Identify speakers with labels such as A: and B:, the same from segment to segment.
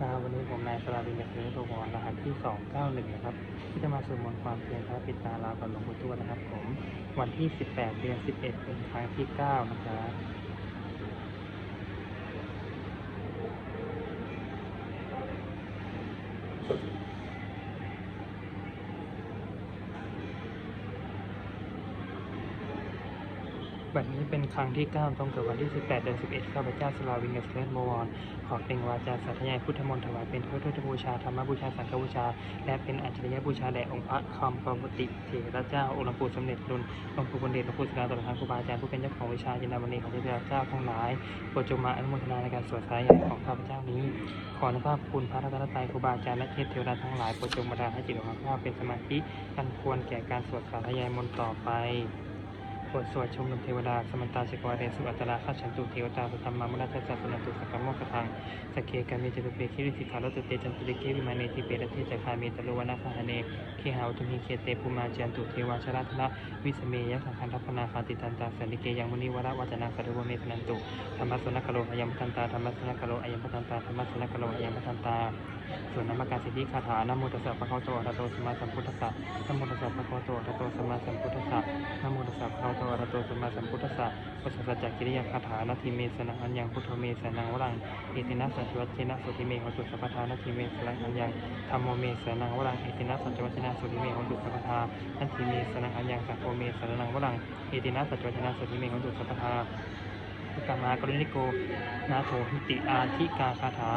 A: ครับวันนี้ผมนายสราวินจากเรือตัวหอนรหัสที่ 291 นะครับ ที่จะมาสวดมนต์ความเพียรพระปิตาลากับหลวงปู่ทวดนะครับ ผม วันที่ 18 เดือน 11 เป็นครั้งที่ 9 นะครับ วันนี้เป็น ครั้งที่ 9 ตรงกับวันที่ 18 เดือน 11 ข้าพเจ้าสลาวินกับเสด็จบวรขอเป็นวาจาสาธยายพุทธมนต์ถวายเป็นพุทธบูชาธรรมบูชา สังฆบูชา และเป็นอัจฉริยบูชาแด่องค์พระคำปปติเถระเจ้าองค์หลวงปู่สมเด็จรุนหลวงปู่บุญเดชหลวงปู่ศิลาตลอดทางครูบาอาจารย์ผู้เป็นเจ้าของวิชาจินดามณีของเทพเจ้าทั้งหลายโปรดจงมาอนุโมทนาในการสวดสายใหญ่ของข้าพเจ้านี้ ขออนุภาพคุณพระรัตนตรัยครูบาอาจารย์และเทพเทวดาทั้งหลายโปรดจงบันดาลให้จิตของข้าพเจ้าเป็นสมาธิอันควรแก่การสวดสาธยายมนต์ต่อไป บทสวดชมนุมเทวดา สมันตาสิกวาเรสุอัตตราข้าฉันตุเทวตาสุธรรมามุนาจัสสะสุนตุสักกะโมกขังสเคกามิจตุเปคิริสิกขาลตุเตจันตุเตเควิมาเนทิเปรเทจักขามีตะลุวนาคาหเนเคหาวตุมีเคเตภูมาจันตุเทวาชราธนะวิสเมยสังคันทัพนาคาติตันตาสันติเกยังมุนิวระวัจนาสัตวเมสนันตุธรรมสุนักโลอายัมพันตาธรรมสุนักโลอายัมพันตาธรรมสุนักโลอายัมพันตาส่วนนามการสิทธิคาถานโมตัสสะภะคะวะโตอะระโตสมาสัมพุทธัสสะนโมตัสสะภะคะวะโตอะระโตสมาสัมพุทธัสสะนโมตัสสะภะคะวะโตอะรโตสัมมาสัมพุทธัสสะปัสสะจักกิริยาคาถานาทีเมสนังอันยังพุทโธเมสนังวรังเอตินะสัจวัชนะสุติเมหตุสัพพทานาทีเมสนังอันยังธัมโมเมสนังวรังเอตินะสัจวัชนะสุติเมหตุสัพพทานาทีเมสนังอันยังสัพโพเมสนังวรังเอตินะสัจวัชนะสุติเมหตุสัพพทา พุทธมากรุณิโก นาโถหิติอาทิกาคาถา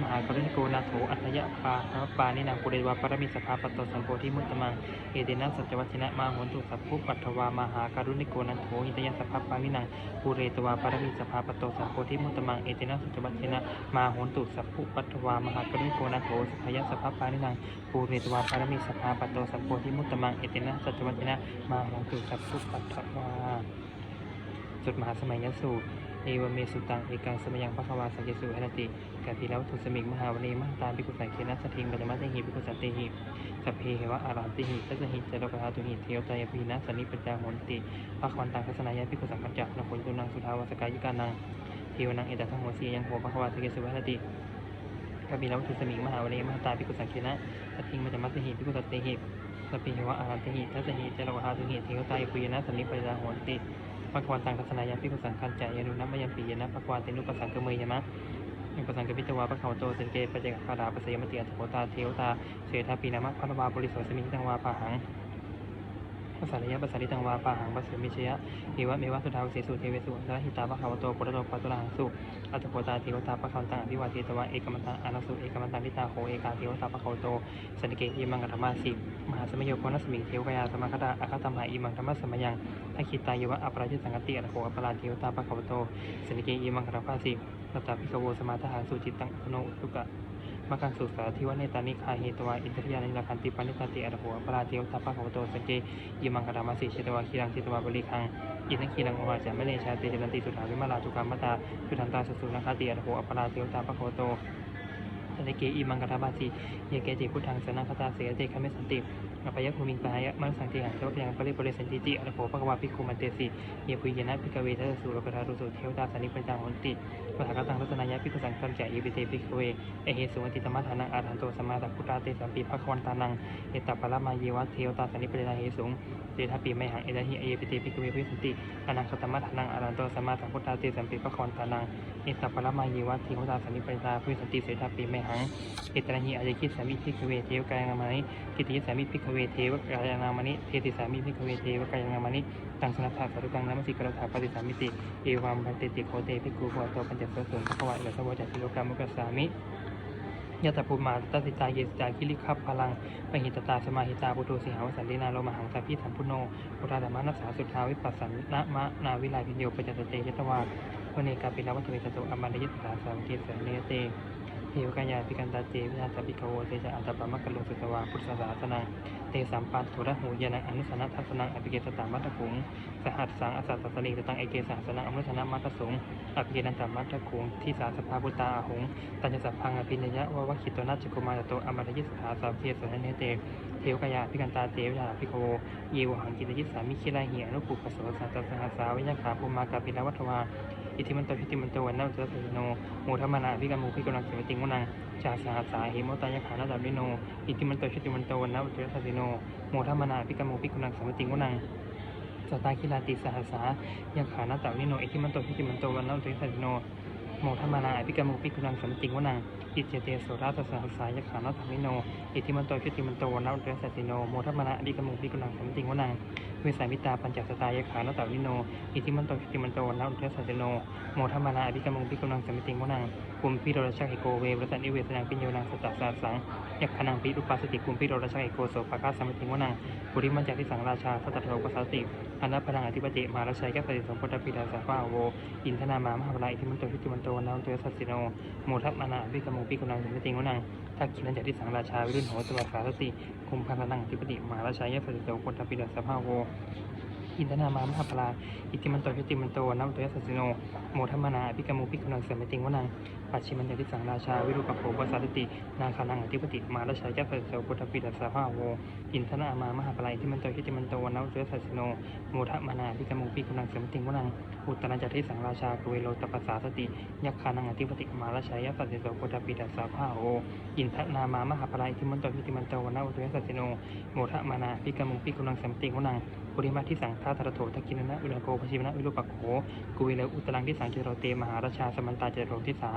A: มหากรุณิโก นาโถอัตยะปาธรรมปานินางปุเรวาปรมิสภาปตสัมโพธิมุตตมัง เอเดนะสัจวัชนะมาโหนตุสัพพุปัทวามหากรุณิโกนันโถหิตยสภาปานินางปุเรตวาปรมิสภาปตสัมโพธิมุตตมัง เอเดนะสัจวัชนะมาโหนตุสัพพุปัทวามหากรุณิโกนันโถสัพยสภาปานินางปุเรตวาปรมิสภาปตสัมโพธิมุตตมัง เอเดนะสัจวัชนะมาโหนตุสัพพุปัทวาจุดมหาสมัยยสูตร เอวเมสุตังเอกังสมยังพระควาสังเกสุหนติกาทีแล้วทุสมิงมหาวณีมหาตาปิกุสังเคนะสถิงปัจจมัตติหิปิกุสันติหิสัพเพเหวะอาราติหิทัสหิจโลกธาตุหิเทวตายพีนะสนิปัญจาโหนติภควันตังทัศนายะปิกุสังกัจจะนโคตุนังสุทาวสกายิกานังเทวนังเอตทังโหสียังโหพระควาสังเกสุหนติกาทีแล้วทุสมิงมหาวณีมหาตาปิกุสังเคนะสถิงปัจจมัตติหิปิกุสันติหิสัพเพเหวะอาราติหิทัสหิจโลกธาตุหิเทวตายพีนะสนิปัญจาโหนติ ปะกวาตังทัศนายาพิคุสังคันจายานุนัมมยัมปียนะปะกวานเตนุปสังกเมยยมะอุปสังกพิจวาปะเขาโตเซนเกปะเจกคาดาปะเสยมติอัตโขตาเทวตาเสธาปีนามะพันวาบริโสสมิงตังวาปะหังภาษาระยะภาษาลิตังวาปะหังภาษามิชยะเอวะเมวะสุทาวเสสุเทเวสุนะหิตาปะเขาโตปุระโตปัตุลาหังสุอัตโขตาเทวตาปะเขาตังอภิวาเทตวะเอกมัตตังอนัสุเอกมัตตังลิตาโหเอกาเทวตาปะเขาโตสันเกอิมังกัตมาสิมหาสมโยโคนัสมิงเทวกายาสมคตาอาคตมหาอิมังธรรมสมยัง อาคิตายวะอัปราชิตสังกติอรโหอัปราเทวตาปะขวโตสนิเกอิมังคารภาสิสัตตาพิกโวสมาทหารสุจิตตังอโนอุตุกะมังคังสุสาทิวเนตานิคาเฮตวาอินทริยานิลคันติปานิตาติอรโหอัปราเทวตาปะขวโตสนิเกอิมังคารมาสิเชตวาคีรังชิตวาบริคังอินทคีรังอวาจามเนชาติจรันติสุทาวิมาลาจุกามตาสุทันตาสุสุนัคติอรโหอัปราเทวตาปะขวโตสนิเกอิมังคารภาสิเยเกจิพุทธังสนาคตาเสยเตคเมสันติ อภัยภูมิงปายะมังสังติหังเทวพยังปริปริสันติติอรโภปะกวาภิกขุมันเตสิเยปุยนะภิกเวทัสสุรกธารุสุเทวตาสันนิปัญจังหนติมหากตังรัตนายะภิกขุสังสัมจะเยปิเตภิกเวเอเหสุวันติตมะทานังอาหันโตสมาตักพุทธาเตสัมปีภควันตานังเอตัปปะละมาเยวะเทวตาสันนิปัญญาเหสุงเตทัปีไมหังเอตหิเอปิเตภิกเวภิสันติอนังคตมะทานังอาหันโตสมาตักพุทธาเตสัมปีภควันตานังเอตัปปะละมาเยวะเทวตาสันนิปัญญาภิสันติเสทัปีไมหังเอตหิอาจคิสามิภิกเวเทวกายังามนิกิติสามิภิกขเวเทวกายงามนิเทติสามิพิกเวเทวกายงามานิตังสนัทธาสารุกังนามสิกรถาปฏิสามิติเอวัมพันเตติโคเตภิกขุโวโตปัญจโสสุนภควะเอสวจัตติโลกามุกสามิยะตภูมาตัสิตาเยสตาคิลิคับพลังปหิตตาสมาหิตาปุโตสิหาวสันตินาโลมหังสัพพิสัมพุโนพุทธธรรมนัสสาสุทาวิปัสสันนะมะนาวิไลพิญโยปจจตเตยตวาวันเนกาปิลาวัตเวตโตอมันยตตาสาวเทสเนเต เทวกายาปิกันตาเจวินาตปิกโวเตจะอัตตปะมะกะโลสุตวาพุทธศาสนังเตสัมปันโทระหูยานังอนุสนะทัศนังอภิเกสตามัตถคุงสหัสสังอสัตตสนิกตังเอเกสาสนังอนุสนะมัตถสงอภิเกนันตมัตถคุงที่สาสภาพุตตาอหงตัญสัพพังอภินยะวะวะคิโตนัจจกุมารโตอมรยิสถาสามเทสนเนเตเทวกายาพิกันตาเตวินาภิกโวเยวหังกิตยิสามิคิลาหิอนุปุปปะโสสัตตสหัสสาวิยขาภูมากาปิลาวัตวา อิทิมันโตชิติมันโตวันนาอุตระสัจโนโมทัมมนาพิกามุพิกำลังเสมติงวนังชาสาสาหิโมตายขานาดับลิโนอิทิมันโตชิติมันโตวันนาอุตระสัจโนโมทัมมนาพิกามุพิกำลังเสมติงวนังสตาคิลาติสหัสายขานาตับลิโนอิทิมันโตชิติมันโตวันนาอุตระสัจโนโมทัมมานาพิกามุพิกำลังเสมติงวนังอิเจเตโสราสสหัสายขานาตับลิโน อิทิมันโตชิติมันโตวันนาอุตระสัจโน โมทัมมานาพิกามุพิกำลังเสมติงวนัง เวสามิตาปัญจสตายขานตาวิโน อิทิมันโตชิติมันโตนาอุเทสัจโน โมทัมมานาอภิกรรมงพิกำลังสมิติงวนังกุมพิโรรชาหิโกเวรสันนิเวสนังปิญโยนังสัจจสาสังยักขนังปิรุปัสสติกุมพิโรรชาหิโกโสปะคาสมิติงวนังปุริมันจาทิสังราชาสัตโทปัสสติอนัพพังอธิปติมาราชัยกัปติสมพุทธปิดาสาภาโว อินทนามามหาวลอิทิมันโตชิติมันโตนาอุเทสัจโน โมทัมานาอภิกรรมงพิกำลังสมิติงวนังทักขินันจาทิสังราชาวิรุณโหตวสาสติคุมพันนังอธิปติมาราชัยกัปติสมพุทธปิดาสาภาโวอินทนามามหาปลาอิติมันโตชิติมันโตนัมโตยสัสโน โมทัมมนาพิกามุพิกุนังเสมติงวนัง ปัจฉิมันยติสังราชา วิรุปโขปัสสาติ นาคานังอธิปติมาราชายัสสะพุทธปิดัสสะภาโว อินทนามามหาปลาอิติมันโตชิติมันโตนัมโตยสัสโน โมทัมมนาพิกามุพิกุนังเสมติงวนัง อุตตรัญจทิสังราชากเวโลตปัสสาสติ ยักขานังอธิปติมาราชายัสสะพุทธปิดัสสะภาโว อินทนามามหาปลาอิติมันโตชิติมันโตนัมโตยสัสโน โมทัมมนาพิกามุพิกุนังเสมติงวนัง ปริมาทิสังฆาธรโถทักินนะอุลโกภชิวนะวิรุปักโขกุวิเลอุตรังที่สังเจโรเตมหาราชาสมันตาเจโรทิสา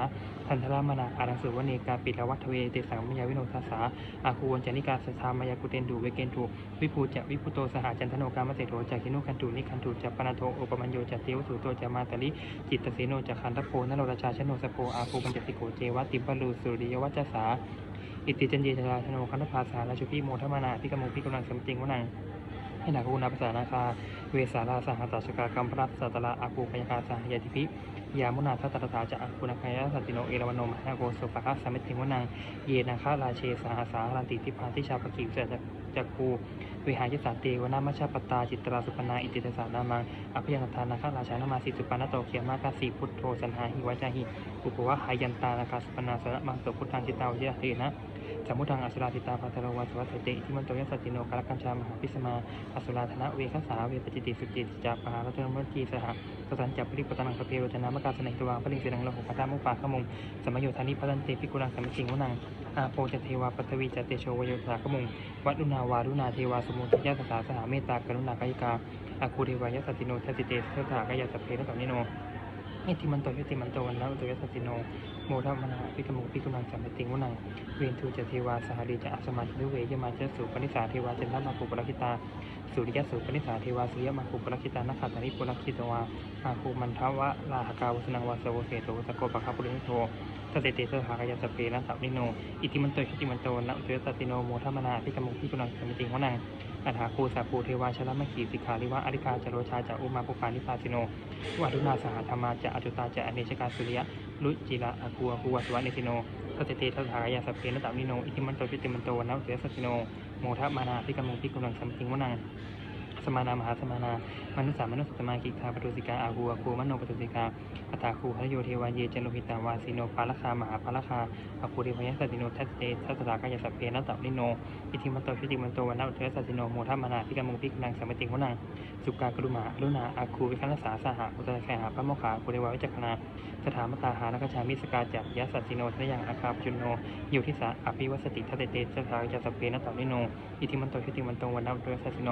A: ทันทรามนาอารังสุวเนกาปิลวัตเวเตสังมยาวิโนทัสสาอาคูวันจานิกาสธามายากุเตนดูเวเกนทูวิภูจะวิพุโตสหจันทโนกามเสโถจากินุคันตุนิคันตุจะปนาโทโอปมัญโยจะเทวสุโตจะมาตลิจิตตเสโนจะคันทโพนโรราชาชโนสโพอาคูปัญจติโกเจวติปลูสุริยวัจจสาอิติจันเยจราชโนคันธภาสาราชุพิโมทมานาพิกมงพิกำลังสมจริงวนัง ให้นาคูนาภาษานาคา เวสาราสหัสสกากรรมพระสัตตละอาคูพยาคาสหยติภิยามุนาทัตตถาจะอาคูนาคายาสัตติโนเอรวโนมหาโกสุปะคะสมิติงวนัง เยนาคาราเชสหสารันติทิพาทิชาปกิวจะจักคูวิหายสาเตวนามัชฌปตาจิตราสุปนาอิติตสานามังอภิยันทานาคาราชานามาสิสุปานาโตเขียมากาสีพุทโธสันหาหิวจาหิอุปวะหายันตานาคาสุปนาสระมังโสพุทธังจิตตาวเยเตนะ สมุทังอสุราติตาปัตตโรวัสวัสเตอิทิมันโตยัสสติโนกาลกัญชามหาพิสมาอสุราธนะเวคัสาเวปจิติสุจิตจาปารัตนมจีสหสสันจับปริปตนังสเปโรจนามกาสนัยตวาปริงเสนังโลหุปตามุปาขมุงสมโยธานิพันเตปิกุลังสมิจิงวนังอาโปจเทวาปัทวีจเตโชวโยธาขมุงวัดุนาวารุณาเทวาสมุทยาสสาสหาเมตตากรุณากายกาอาคูเทวายสติโนทัติเตเทถากายสพเพนตนิโน อิติมันโตยติมันโตวันละอุตยสัสสิโนโมทัมนาพิกมุพิกุนังสัมปติงวนังเวนทูจเทวาสหรีจะอสมาธิเวเยมาเจสุปนิสาเทวาจันทมาภูปรคิตาสุริยสุปนิสาเทวาสุริยมาภูปรคิตานักขัตานิปุรคิตวาอาคูมันทวะลาหกาวสนังวาสโวเสโตสโกปะคาปุรินิโท ทเตเตสหากายสเปนะสัพนิโน อิติมันโตชิติมันโตนะอุตยสัสสิโนโมทัมมนาพิกมุพิกุนังสมปติงวนังอัฏฐาคูสัพปูเทวาชลมขีสิกขาลิวะอริกาจโรชาจะอุมาปุปานิพาสิโนวัดุนาสหธรรมาจะอจุตาจะอเนชกาสุริยะลุจิระอาคูอาคูวัสวะเนสิโนทัตเตทัตถายาสัพเพนตัมนิโน อิทิมันโตปิติมันโตวันนเสยสัสสิโนโมทะมนาพิกมุพิกุลังสัมพิงวนัง สมานามหาสมานา มนุสสามนุสสมากิกาปตุสิกาอาหูอาคูมโนปตุสิกาอัตาคูหโยเทวาเยเจโลหิตาวาสิโนปาลคามหาปาลคาอาคูเทวยัสสติโนทัตเตทัตถากายสัพเพนะตัมนิโนอิทิมันโตชิติมันโตวันนเสยสัสิโนโมทะมานาพิกามุพิกุลังสัมพิงวนังสุกากรุมาลุณาอาคูวิคันสาสหะอุตระแคหาพระโมคขาปุเรวาวิจักขณาสถามตาหานกชามิสกาจักยสัสสิโนทะยังอาคาปจุนโนอยู่ที่สาอภิวัสติทัตเตเตสถาจัสสพเพนะตัมนิโนอิทิมันโตชิติมันโตวันนเสยสัสิโน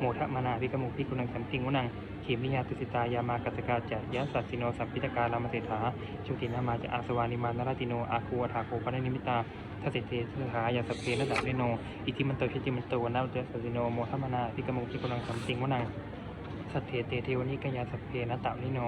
A: โมทะมานาพิกมุพิกุลังสัมพิงวนังเขมิยาตุสิตายามากัสกาจักยะสัสสิโนสัมพิตกาลามเสถาชุตินามาจะอาสวานิมานรติโนอาคูอัฐาโคปะนิมิตาทัตเตเตสถายาสเพนะตัมนิโนอิทิมันโตชิติมันโตนนเสยสัสสิโนโมทะมนาพิกมุพิกุลังสัมพิงวนังสัตเถเตเทวนิกยาสัพเพนะตานิโน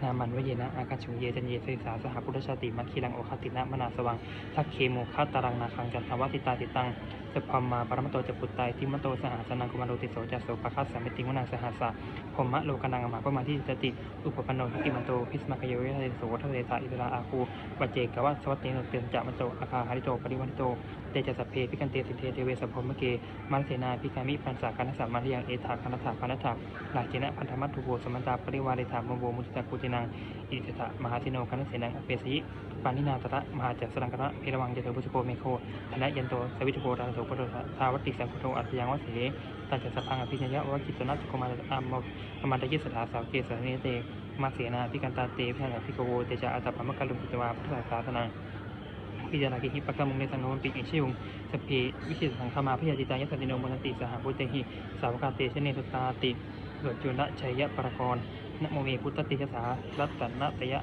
A: นามันวเยนะอากาชุงเยจันเยเสสาสหพุทธชาติมัคคีลังโอคตินะมนาสวังทักเคโมคาตารังนาคังจันทวัติตาติตัง สพพมมาปรมโตจะปุตไตทิมโตสหสนังกุมารโรติโสจัสโสปะคัสสามิติงวนังสหัสสะพมมะโลกนังอมาปมาที่จติ อุปปันโนทิติมันโตพิสมากโยเวทะโสทเลสาอิตราอาคูปัจเจกวะสวัตเตนเตนจะมันโตอาคาหาริโตปริวันโตเตจะสัพเพพิกันเตสิเทเทเวสัพพมเกมันเสนาพิกามิปันสาคันสสามาริยังเอถาคันถาคันถาลาเจนะพันธมัตถุโบสมันตาปริวาริธามโบมุติตากุจินังอิสตะมหาสิโนคณเสนังอเปสิปานินาตระมหาจัสรังกระเพรวังเจตบุสโกเมโคธนะยันโตสวิทโกดาโสปโตทาวติสังคุโตอัตยังวเสตันจะสพังอภิญญะวกิตนัสโกมาอามอมันตยิสถาสาวเกสเนเตมาเสนาพิกันตาเตพิหันพิกโวเตจาอัตตปมกัลลุกิตวาพุทธศาสนาพิจารณากิหิปะกะมุงในสังโนมปิอิชิยุงสพเพวิชิตสังฆมาพิยาจิตายัสติโนมนติสหบุตเตหิสาวกาเตชเนสตาติเกิดจุลชัยยะปรกรนโมเมพุทธติชสารัตตนะตยะ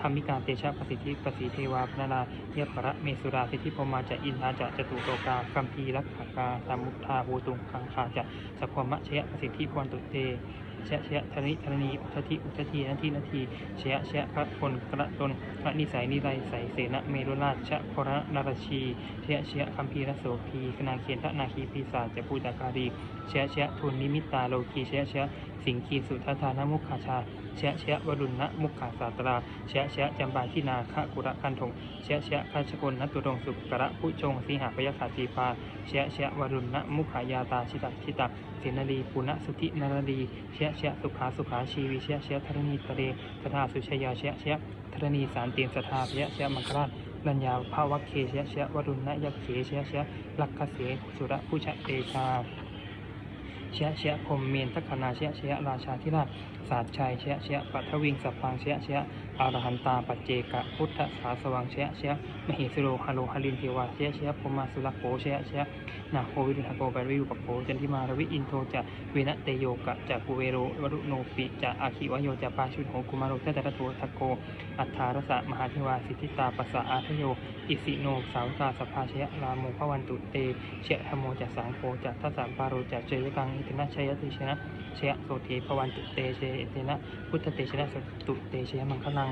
A: ธรรมิการเตชะประสิทธิประสีเทวาพนารายะปะเมสุราสิทธิพมาจะอินทาจะจตุโตกาคัมพีรักขากาสามุทธาภูตุงคังคาจะสัพพมะชยะสิทธิพรตุเตเชะเชะธนิธนีอุทธิอุทธินาทีนาทีเชะเชะพระพลกระตนพระนิสัยนิไรใสเสนเมรุราชชะพระนารชีเชะเชะคัมพีรโสพีคณาเขียนทนาคีปีศาจจะปูตาการี เชะเชะทุนนิมิตตาโลกีเชะเชะสิงคีสุทธานามุขาชาเชะเชะวรุณนะมุขศาตราเชะเชะจำบาทินาคะกุระคันธงเชะเชะคาชกลนัตุรงสุกระผู้จงสีหาพยาขาสีพาเชะเชะวรุณนะมุขายาตาชิตาชิตาเสนาลีปุณสุธินารดีเชะเชะสุขาสุขาชีวิเชะเชะธรณีทะเลสทาสุชยาเชะเชะธรณีสารเตียนสทาเชะเชะมังคราชรัญญาภาวัคเคเชะเชะวรุณนะยักเขเชะเชะลักขเสสุระผู้ชะเตชา เชะเชะพรมเมนทัคคณาเชะเชะราชาธิราชศาสตร์ชัยเชะเชะปัทวิงสัพพังเชะเชะอารหันตาปัจเจกะพุทธสาสวังเชะเชะมเหสิโรฮาโลฮาลินเทวาเชะเชะพมาสุรโกเชะเชะนาโควิรุทโกปริยุปโกจันทิมารวิอินโทจะเวนะเตโยกะจะกุเวโรวรุโนปิจะอาคิวโยจะปาชุนโหกุมารโรเตตระโททโก อัฏฐารสะมหาเทวาสิทธิตาปัสสะอาทโย อิสิโนสาวตาสภาเชยรามโมพวันตุเตเชยธโมจะสังโฆจะทัสสะปาโรจะเจยกังอิตินะชัยติชนะเชยโสเทพวันตุเตเชเตนะพุทธเตชนะสตุเตชยมังคลัง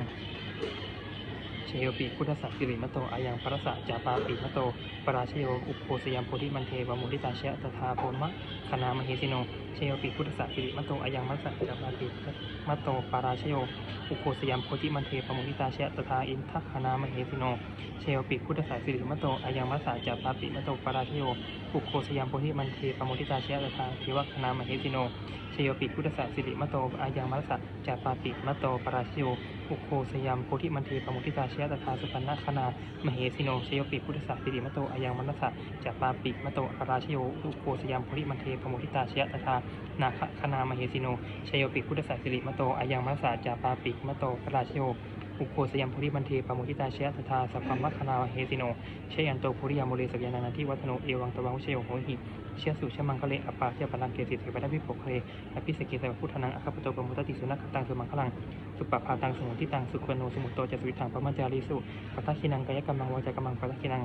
A: ชโยปิพุทธสัตสิริมโตอายังพระสะจาปาปิมโต ปราชโยอุปโภสยามโพธิมันเทวมุทิตาเชตถาโพมะคณามเหสิโนเชโยปิพุทธสัตสิริมโตอายังมัสสะจาปาปิมโต ปราชโยอุปโภสยามโพธิมันเทวมุทิตาเชตถาอินทคณามเหสิโนเชโยปิพุทธสัตสิริมโตอายังมัสสะจาปาปิมโต ปราชโยอุปโภสยามโพธิมันเทวมุทิตาเชตถาเทวคณามเหสิโนเชโยปิพุทธสัสิริมโตอายังมัสสะจาปาติมโต ปราชโย อุโคสยามโพธิมันเทปมุทิตาเชยตถาสุปันนคณามเหสิโนชโยปิพุทธสัสิริมโตอายังมัสสะจาปาปิมโตปราชโยอุโคสยามโพธิมันเทปมุทิตาเชยตถานาคคณามเหสิโนชโยปิพุทธสัสิริมโตอายังมัสสะจาปาปิมโตปราชโยอุโคสยามโพธิมันเทปมุทิตาเชยตถาสัพพมัคคณาเหสิโนเชยันโตภุริยาโมเลสกยานานาทิวัฒโนเอวังตวังวเชโยโหหิ เชื่อสู่เชื่อมังคะเลอปาเชื่อปนังเกสิเทวดาพิภพคะเลอภิสเกสวพุทธนังอคปโตปมุตติสุนัขตังสุมังคลังสุปปพาตังสมุทิตังสุขวโนสมุตโตจะสุวิถังปมัจจารีสุปัตถคินังกายกรรมังวาจากรรมังปัตถคินัง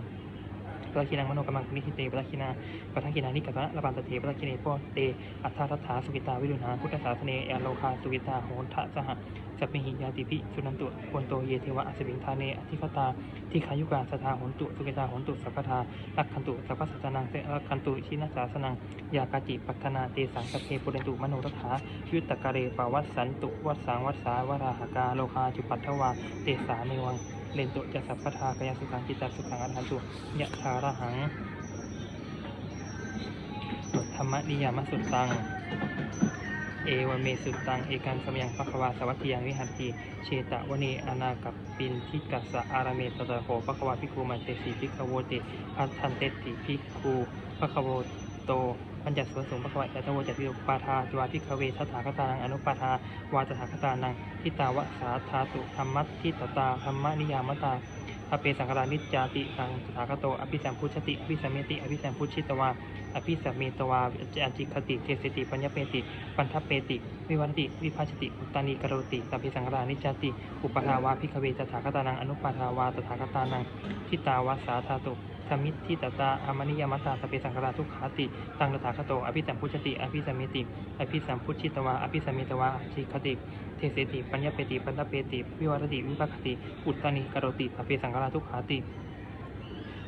A: ปัทถคินังมโนกรรมังนิหิเตปัทถคินาปัทถคินานิกัตระระบันตเตปัทถคิเนโปเตอัฏฐทัฏฐาสุกิตาวิรุณาพุทธศาสเนอโลคาสุกิตาโหนทะสหสัพเพหิยาติภิสุนันตุโวนโตเยเทวะอสวิงทาเนอธิคตาทิขายุกาสทาโหนตุสุกิตาโหนตุสัพพทาลักขันตุสัพพสัจนังเสลักขันตุชินาสาสนังยากาจิปัฒนาเตสังสเพปุเรนตุมโนรถายุตตะกะเรปาวัสสันตุวัสสังวัสสาวราหกาโลคาจุปัทถวาเตสาเมวัง เลนตุจะสัพพทากายสุขังจิตตสุขังอรหันตุยะทาระหังธรรมนิยามสุตตัง เอวันเมสุตัง เอกังสมยังภควาสวัตติยังวิหันติเชตะวเนอนากับปินทิกัสสะอารเมตตะโหภควาภิกขุมันเตสีภิกขโวติพัทันเตติภิกขุภควโต ปัญจสวนสูงภควะจัตโวจัตติปาทาจวาภิกเวทถาคตานังอนุปาทาวาตถาคตานังทิตาวะสาธาตุธรรมัตทิตตาธรรมนิยามตาอเปสังกรานิจจาติสังสถาคโตอภิสัมพุชติอภิสัมเมติอภิสัมพุชิตวาอภิสัมเมตวาอจิคติเทสติปัญญเปติ ปันทเปติ วิวันติ วิภาชติอุตานิกรติสัพพิสังฆรานิจจติ อุปทาวาพิคเวตถาคตานังอนุปาทาวาตถาคตานังทิตาวาสาธาตุ ธรรมิตทิตตาอามนิยมัตตาสเปสังคราทุกขาติตังตถาคโตอภิสัมพุชติอภิสัมมิติอภิสัมพุชิตวาอภิสัมมิตวาชิคติเทเสติปัญญเปติปันทเปติ วิวัตติวิภาคติ อุตตานิกรติสเปสังคราทุกขาติ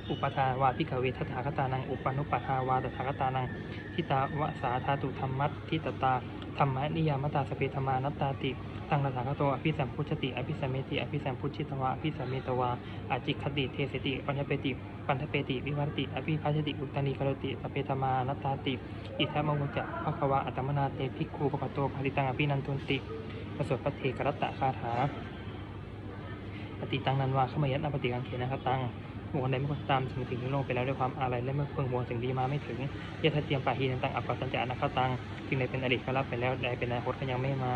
A: อุปทาวาพิกเวทถาคตานังอุปนุปทาวาตถาคตานังทิตาวสาธาตุธรรมัตทิตตาธรรมนิยามตาสเปธมานัตตาติตังตถาคโตอภิสัมพุชติอภิสัมเมติอภิสัมพุชิตวาอภิสัมเมตวาอาจิคติเทสติปัญญเปติปันทเปติวิวัติอภิพัชติอุตตานีคารติสเปธมานัตตาติ อิทัมมุจจะภควาอัตมนาเตภิกขุปปโตภริตังอภินันตุนติประสวดพระเทกรัตตะคาถาปฏิตังนันวาขมยัตนาปฏิกังเขนะครับตัง บุคคลใดไม่ควรตามสิ่งสิ่งที่ลงไปแล้วด้วยความอาลัยและเมื่อเพิ่งมวสิ่งดีมาไม่ถึงยะทัดเตรียมป่าฮีนันตังอัปปะสัญจะอนาคตังสิ่งใดเป็นอดีตก็รับไปแล้วใดเป็นอนาคตก็ยังไม่มา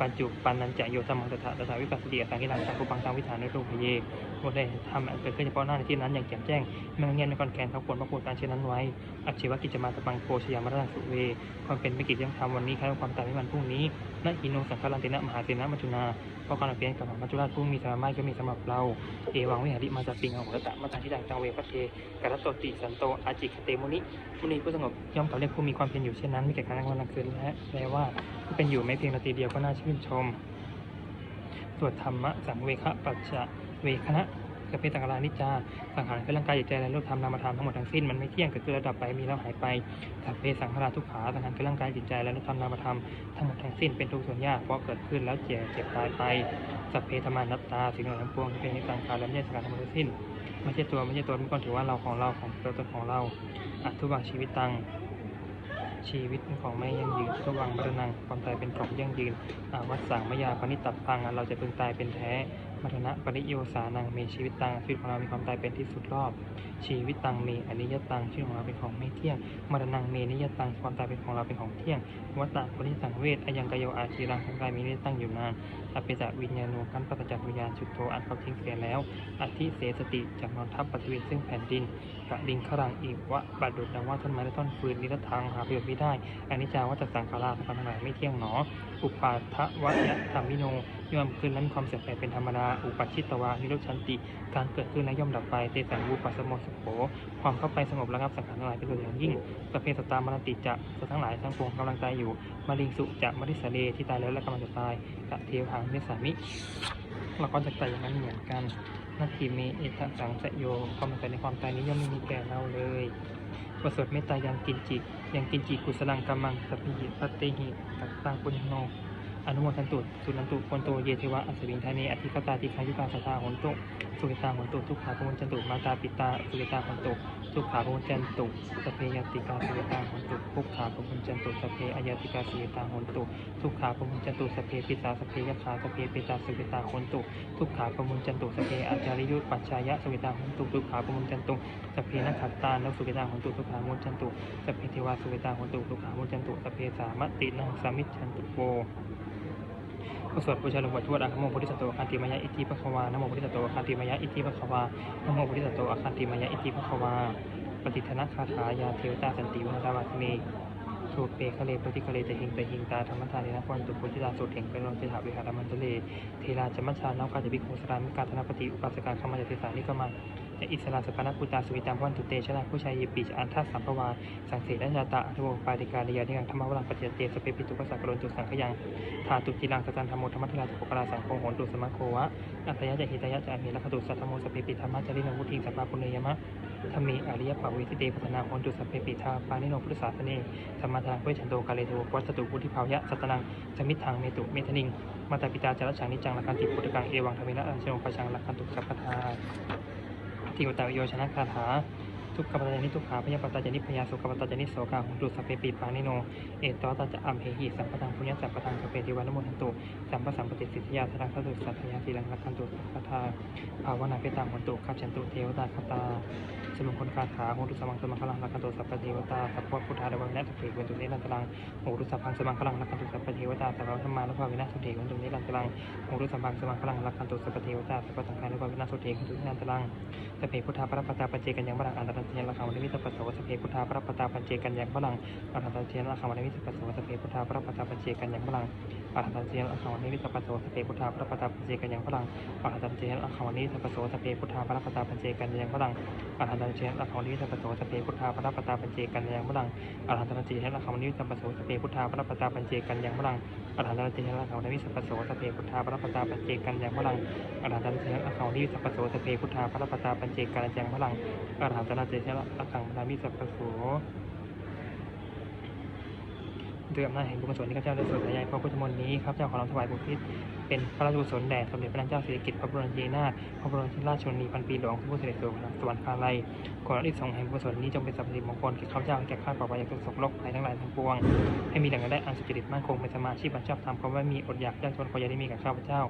A: ปัจจุปันนันจะโยสมังตถาตถาวิปัสสติอสังกิลังสังคุปังตังวิธานในรูปเยบุคคลใดทำอันเกิดขึ้นเฉพาะหน้าในที่นั้นอย่างแจ่มแจ้งไม่เงียบในกอนแกนเขาควรพระโพการเช่นนั้นไว้ อัจฉริวกิจมาตะปังโกชยามรังสุเว ความเป็นไม่กิจยังทำวันนี้คล้ายกับความตายในวันพรุ่งนี้ณหิโนสังฆลันตินะมหาเสนามัจจุนาเพราะการเปลี่ยนกับมัจจุราชผู้มีสมาไม่ก็มีสำหรับเราเอวังวิหาริมาจากปิงของหัวตะมาทางที่ดังจังเวพระเทกรัตโตติสันโตอาจิคเตมุนิมุนีผู้สงบย่อมกับเรียกผู้มีความเป็นอยู่เช่นนั้นไม่แก่การกลางวันกลางคืนและแปลว่าผู้เป็นอยู่ไม่เพียงนาทีเดียวก็น่าชนชม สวดธรรมะสังเวคะปัจจะเวคณะกเพตังกรานิจจา สังขารคือร่างกายจิตใจและรูปธรรมนามธรรมทั้งหมดทั้งสิ้นมันไม่เที่ยงเกิดขึ้นแล้วดับไปมีแล้วหายไปสัพเพสังขาราทุกขาสังขารคือร่างกายจิตใจและรูปธรรมนามธรรมทั้งหมดทั้งสิ้นเป็นทุกส่วนยากเพราะเกิดขึ้นแล้วเจ็บเจ็บตายไปสัพเพธรรมานัตตาสิ่งเหล่าทั้งปวงที่เป็นสังขารและไม่ใช่สังขารทั้งหมดทั้งสิ้นไม่ใช่ตัวไม่ใช่ตัวไม่ก่อนถือว่าเราของเราของตัวตนของเราอัตุบังชีวิตตัง ชีวิตของไม่ยั่งยืนระวังมรณังความตายเป็นของยั่งยืนวัดสังมยาปณิตับพังเราจะพึงตายเป็นแท้มรณะปริโยสานังมีชีวิตตังชีวิตของเรามีความตายเป็นที่สุดรอบ ชีวิตตังมีอนิยตังชีวิตของเราเป็นของไม่เที่ยงมรณังมีนิยตังความตายเป็นของเราเป็นของเที่ยงวัตตะปริสังเวทอายังกายโยอาชีรังทั้งกายมีนิยตั้งอยู่นาน อภิจักวิญญาณูขันปัจจักวิญญาณชุดโทอันเขาทิ้งเสียแล้วอธิเสสติจากนอนทับปฏิเวทซึ่งแผ่นดินกระดิงขรังอีกวะบาดดุดดังว่าต้นไม้และต้นฟืนนิรทางหาประโยชน์ไม่ได้อนิจจาวัฏสังขาราสังขารทั้งหลายไม่เที่ยงหนอ อุปาทวะยะธรรมิโนย่อมขึ้นนั้นความเสื่อมไปเป็นธรรมดาอุปชิตวานิโรชันติ การเกิดขึ้นและย่อมดับไปเตสังวูปัสโมสโขความเข้าไปสงบระงับสังขารทั้งหลายเป็นตัวอย่างยิ่งสพเพสตามรติจะทั้งหลายทั้งปวงกำลังตายอยู่มาลิงสุจะมริสเลที่ตายแล้วและกำลังจะตายกะเทวหังเนสามิเราก็จะตายอย่างนั้นเหมือนกันนาทีเมเอตสังสะโยความมันใจในความตายนี้ย่อมไม่มีแก่เราเลยประสดเมตตายังกินจิยังกินจิกุสลังกำมังสัพพิยปตเตหิตักตังปุญญโน อนุโมทันตุสุนันตุคนโตเยเทวะอัสวินทานีอธิกตาติคายุกาสตาหนตุสุขิตาหนตุทุกขาพมุญจันตุมาตาปิตาสุขิตาหนตุทุกขาพมุญจันตุสพเพยติกาสุขิตาหนตุทุกขาพมุญจันตุสพเพอายติกาสุขิตาหนตุทุกขาพมุญจันตุสพเพปิตาสพเพยคาสพเพปิตาสุขิตาหนตุทุกขาพมุญจันตุสพเพอาจาริยุปัจจายะสุขิตาหนตุทุกขาพมุญจันตุสพเพนักขัตตานุสุขิตาหนตุทุกขาพมุญจันตุสพเพเทวาสุขิตาหนตุทุกขาพมุญจันตุสพเพสามตินังสามิจันตุโว สวดบูชาหลวงพ่ทวดอะนะโมพุทธิสัตโตอคันติมายะอิทธิปะควานโมพุทธิสัตโตอคันติมายะอิทธิปะควานโมพุทธิสัตโตอคันติมายะอิทธิปะควาปฏิทนะคาถายาเทวตาสันติวินาศวาสเมทูปเปคะเลปฏิคะเลตะหิงตะหิงตาธรรมทานินะควันตุปุจิตาสุเถงเป็นรองเจหะวิหารมันตะเลเทราจมัชชานาวกาจบิโคสรามิกาธนปฏิอุปาสกาขมาจติสานิกมา อิสระสกานาปุตตาสุวิตามวันตุเตชนะผู้ชายเยปิจอันทัสสัมภวาสังเสนชาตะอนุโมปาติการียนิยังธรรมวรังปฏิเตสเปปิตุปสักกรนตุสังขยังธาตุจิรังสจันธรรมโมธรรมทราจุปกราสังโฆโหนตุสมะโควะอัตยะจะหิตยะจะอเมลัคตุสัทธโมสเปปิธรรมะจริโนวุทิงสัพพะปุเนยมะธรรมีอริยปะเวทิเตปัฒนาโหนตุสเพปิธาปานิโนพุทธศาสเนสัมมาทางเวชันโตกาเลโทวัตตุพุทธิภาวยะสัตนังสมิทธังเมตุเมทนิงมาตาปิตาจารชังนิจังลักขันติพุทธกังเอวังธรรมินะอัญชโนปชังลักขันตุสัพพทา ติวตาโยชนะคาถา ทุกขปัจจานิทุกขาพยาปัจจานิพยาสุขปัจจานิโสกาหุตุสัพเพปีปานิโน เอตตะจะอัมเหหิสัมปตังพุญญสัมปตังสัพเพติวานโมทันตุสัมปสัมปติสิทธิยาธนังสตุสัตยาสีลังรักขันตุสัพพทาภาวนาเพตังหุนตุขับฉันตุเทวตาคตาสมุงคนคาถาโหตุสมังสมังคลังรักขันตุสัพพเทวตาสัพพพุทธาเดวังนะสัพเพเวนตุเนรันตรังโหตุสัพพังสมังคลังรักขันตุสัพพเทวตาสัพพธรรมานุภาวินาสุเทวันตุเนรันตรังโหตุสัพพังสมังคลังรักขันตุสัพพเทวตาสัพพสังฆานุภาวินาสุเทวันตุเนรันตรังสัพเพพุทธาปรปตาปเจกันยังวรังอันตรันเทียนราคาวันนี้สัพพโสสพเพพุทธาพระปตาปัญเจกันยังพลังอรหันตเทียนราคาวันนี้สัพพโสสพเพพุทธาพระปตาปัญเจกันยังพลัง อรหันตเทียนระฆังวันนี้สัพพโสสเพพุทธาพระปตาปัญเจกันยังพลังอรหันตเทียนระฆังวันนี้สัพพโสสเพพุทธาพระปตาปัญเจกันยังพลังอรหันตเทียนระฆังวันนี้สัพพโสสเพพุทธาพระปตาปัญเจกันยังพลังอรหันตเทียนระฆังวันนี้สัพพโสสเพพุทธาพระปตาปัญเจกันยังพลังอรหันตเทียนระฆังวันนี้สัพพโสสเพพุทธาพระปตาปัญเจกันยังพลังอรหันตเทียนระฆังวันนี้สัพพโสสเพพุทธาพระปตาปัญเจกันยังพลังอรหันตนาเจชะระคังมนามิสัพพโส ด้วยอำนาจแห่งบุญกุศลที่ข้าพเจ้าได้สวดสายายพระพุทธมนต์นี้ข้าพเจ้าขอร้อมถวายบุญทิศเป็นพระราชกุศลแด่สมเด็จพระนางเจ้าสิริกิติ์พระบรมราชินีนาถพระบรมราชชนนีพันปีหลวงผู้เสด็จสู่สวรรคาลัยขอรับอิสงแห่งบุญกุศลนี้จงเป็นสัพพิสมงคลแก่ข้าพเจ้าแก่ข้าต่อไปอย่างทุกโศกโลกภัยทั้งหลายทั้งปวง ให้มีดังได้อันสุจริตมั่นคงเป็นสมาชิกบรรชอบธรรมเพรามว่ามีอดอยากยากจนขออย่าได้มีกับข้าพเจ้า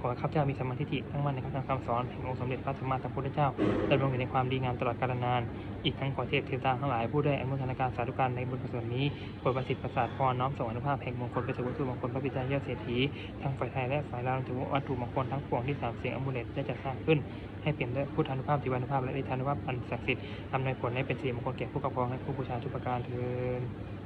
A: ขอข้าพเจ้ามีสมาธิฐิตั้งมั่นในคำสั่งคำสอนแห่งองค์สมเด็จพระสัมมาสัมพุทธเจ้าดำรงอยู่ในความดีงามตลอดกาลนาน อีกทั้งขอเทพเทวดาทั้งหลายผู้ได้อนุทนาการสาธุการในบุญกุศลนี้โปรดประสิทธิ์ประสาทพรน้อมส่งอนุภาพแห่งมงคลไปสู่วัตถุมงคลพระบิดาเยาเศรษฐีทั้งฝ่ายไทยและฝ่ายลาวถึงวัตถุมงคลทั้งปวงที่สามเสียงอมูเลตได้จัดสร้างขึ้น ให้เปลี่ยนด้วยพุทธานุภาพทิวานุภาพและอิทธานุภาพอันศักดิ์สิทธิ์ทำในผลให้เป็นสิริมงคลแก่ผู้กระพองและผู้บูชาทุกประการเถิด